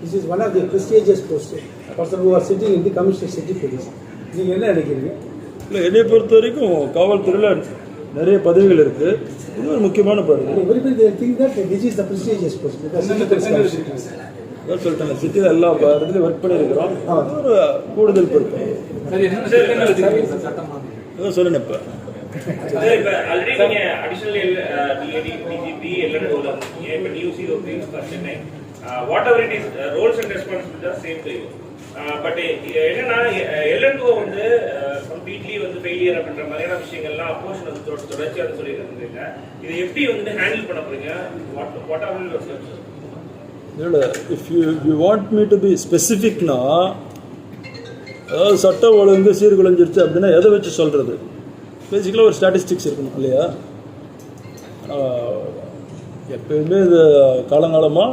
This is one of the prestigious post person who are sitting in the commissioner city police நீங்கள் என்ன நினைக்கிறீங்க? இல்லை என்னை பொறுத்த வரைக்கும் காவல்துறையில் நிறைய பதவிகள் இருக்குது இது ஒரு முக்கியமான பதவி. Think that this is the prestigious post சொல்லிட்டேன் சிட்டியில் எல்லா இடத்துலையும் ஒர்க் பண்ணியிருக்கிறோம் ஒரு கூடுதல் பொறுப்பு. அதான் சொன்னேன் இப்போ. நீங்க additional L- uh, DAD, DGP, LNO ல இருக்கீங்க. இப்ப new COP for Chennai. What whatever it roles and uh, roles and responsibilities are same to uh, என்னன்னா எல்என்ஓ வந்து கம்ப்ளீட்லி வந்து ஃபெயிலியர் அப்படின்ற மாதிரியான விஷயங்கள்லாம் அப்போஷன் வந்து தொடர்ச்சியாக சொல்லி இருந்தீங்க இதை எப்படி வந்து ஹேண்டில் பண்ண போறீங்க? What what are your steps இல்லை if you you want me to be ஸ்பெசிஃபிக்னா அதாவது சட்டம் ஒழுங்கு சீர்குலைஞ்சிருச்சு அப்படின்னா எதை வச்சு சொல்கிறது பேசிக்கலாக ஒரு ஸ்டாட்டிஸ்டிக்ஸ் இருக்கணும் இல்லையா? எப்பயுமே இது காலங்காலமாக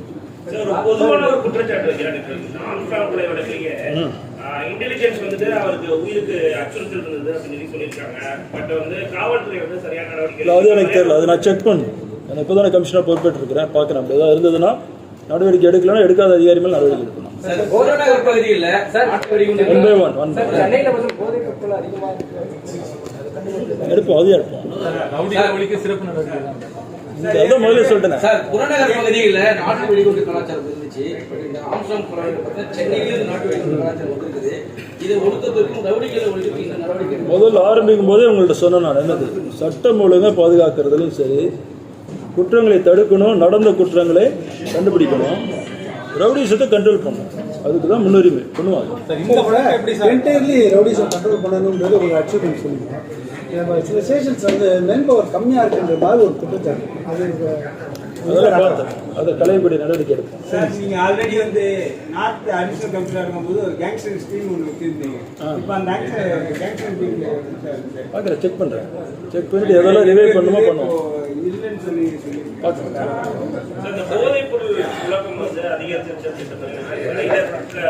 ஒரு பொதுவான ஒரு குற்றச்சாட்டு வைக்கிறேன் ஆம்ஸ்ட்ராங் கொலை வழக்கிலேயே இன்டெலிஜென்ஸ் வந்துட்டு அவருக்கு உயிருக்கு அச்சுறுத்தல் இருந்தது அப்படின்னு சொல்லி சொல்லியிருக்காங்க. பட் வந்து காவல்துறை வந்து சரியான நடவடிக்கை இல்லை அது எனக்கு தெரியல. அதை நான் செக் பண்ணணும் நான் இப்போ தானே பார்க்குறேன். அப்படி ஏதாவது இருந்ததுன்னா நடவடிக்கை எடுக்கலைன்னா எடுக்காத அதிகாரி மேல் நடவடிக்கை எடுக்கணும். ஒன் பை எடுப்போம் அதையும் எடுப்போம். அதான் முதல்ல சொல்லிட்டேன். சார் புறநகர் பகுதியில் நாட்டு வெடிகுண்டு கலாச்சாரம் இருந்துச்சு. பட் இந்த ஆம்ஸ்டாங் கொலை பார்த்தா சென்னையிலும் நாட்டு வெடிகுண்டு கலாச்சாரம் வந்திருக்குது. இதை ஒடுக்கத்திற்கும் ரவுடிகளை ஒழிக்க இந்த நடவடிக்கை எடுக்கணும். முதல்ல ஆரம்பிக்கும் போதே உங்கள்ட்ட சொன்னேன் நான் என்னது? சட்டம் ஒழுங்கை பாதுகாக்கிறதுலையும் சரி குற்றங்களை தடுக்கணும் நடந்த குற்றங்களை கண்டுபிடிக்கணும் ரவுடிசத்தை கண்ட்ரோல் பண்ணணும். அதுக்கு தான் முன்னுரிமை பண்ணுவாங்க என்டையர்லி ரவுடிஸை கண்ட்ரோல் பண்ணணுன்றது ஒரு அச்சீவ்மெண்ட் சொல்லியிருக்கோம் நம்ம சில ஸ்டேஷன்ஸ் வந்து மென் பவர் கம்மியாக இருக்குன்ற மாதிரி ஒரு குற்றச்சாட்டு. அது அதை களையக்கூடிய நடவடிக்கை எடுப்போம். சார் நீங்க ஆல்ரெடி வந்து நார்த் அடிஷனல் கமிஷனர் இருக்கும்போது ஒரு கேங்ஸ்டர் ஸ்கீம் ஒன்று வச்சிருந்தீங்க. இப்போ அந்த கேங்ஸ்டர் ஸ்கீம் பார்க்குறேன் செக் பண்ணுறேன் செக் பண்ணிட்டு எதெல்லாம் ரிவைவ் பண்ணுமோ பண்ணுவோம். இல்லைன்னு சொல்லி சொல்லி பார்க்குறேன் சார், இந்த போதைப் பொருள் புழக்கம் வந்து அதிகரிச்சிருச்சு திட்டத்தில் இதை த- தடுக்கிறதுக்கு எதுவும் ஸ்பெஷல் திட்டங்கள் இது இருக்கா? ஏன்னா நீங்க ஆல்ரெடி ஆவடியில் இருந்தீங்க ஏ- எல்லோட ஒரு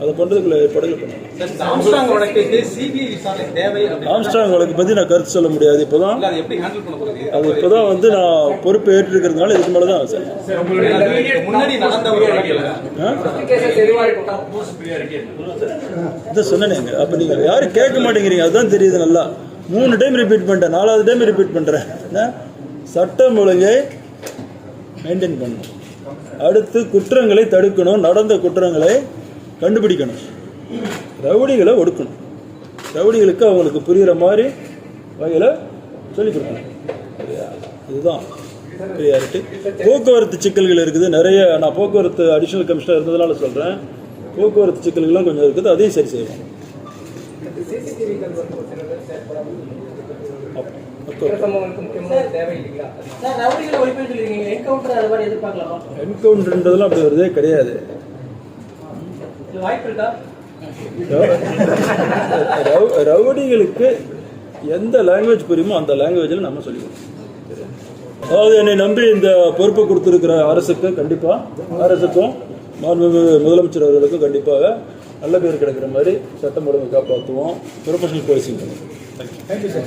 அதை தேவை அப்படின்னு ஆம்ஸ்டாங் வழக்கு பற்றி நான் கருத்து சொல்ல முடியாது. இப்போ தான் அதை இப்போ தான் வந்து நான் பொறுப்பு ஏற்றிருக்கிறதுனால இதுக்கு மேலே தான் சார். முன்னாடி நடந்த ஒரு வழக்கில் கேசஸ் எதுவா இருக்கட்டும் இதை சொன்னேங்க அப்போ நீங்கள் யாரும் கேட்க மாட்டேங்கிறீங்க. அதுதான் தெரியுது நல்லா. மூணு டைம் ரிப்பீட் பண்ணிட்டேன். நாலாவது டைம் ரிப்பீட் பண்ணுறேன் சட்டம் ஒழுங்கை மெயின்டைன் பண்ணணும். அடுத்து குற்றங்களை தடுக்கணும். நடந்த குற்றங்களை கண்டுபிடிக்கணும். ரவுடிகளை ஒடுக்கணும். ரவுடிகளுக்கு அவங்களுக்கு புரிகிற மாதிரி வகையில் சொல்லிக் கொடுக்கணும்? இதுதான். ப்ரியாரிட்டி போக்குவரத்து சிக்கல்கள் இருக்குது. நிறைய நான் போக்குவரத்து அடிஷனல் கமிஷனர் இருந்ததுனால சொல்கிறேன் போக்குவரத்து சிக்கல்கள்லாம் கொஞ்சம் இருக்குது. அதையும் சரி செய்வோம் அப்ப- சார் ரவுடிகளை ஒழிப்புன்னு சொல்லிருக்கீங்க என்கவுண்டர் அது மாதிரி எதிர்பார்க்கலாமா? என்கவுண்டர்ன்றதெல்லாம் அப்படி வருதே கிடையாது. வாய்ப்பு இருக்கா? ரவுடிகளுக்கு எந்த லாங்குவேஜ் புரியுமோ அந்த லாங்குவேஜில் நம்ம சொல்லிக்கணும் அதாவது என்னை நம்பி இந்த பொறுப்பை கொடுத்துருக்கிற அரசுக்கு கண்டிப்பாக அரசுக்கும் மாண்புமிகு முதலமைச்சர் அவர்களுக்கும் கண்டிப்பாக நல்ல பேர் கிடைக்கிற மாதிரி சட்டம் ஒழுங்கு காப்பாற்றுவோம். ப்ரொஃபஷனல் போலீசிங் பண்ணுவோம் தேங்க்யூ சார்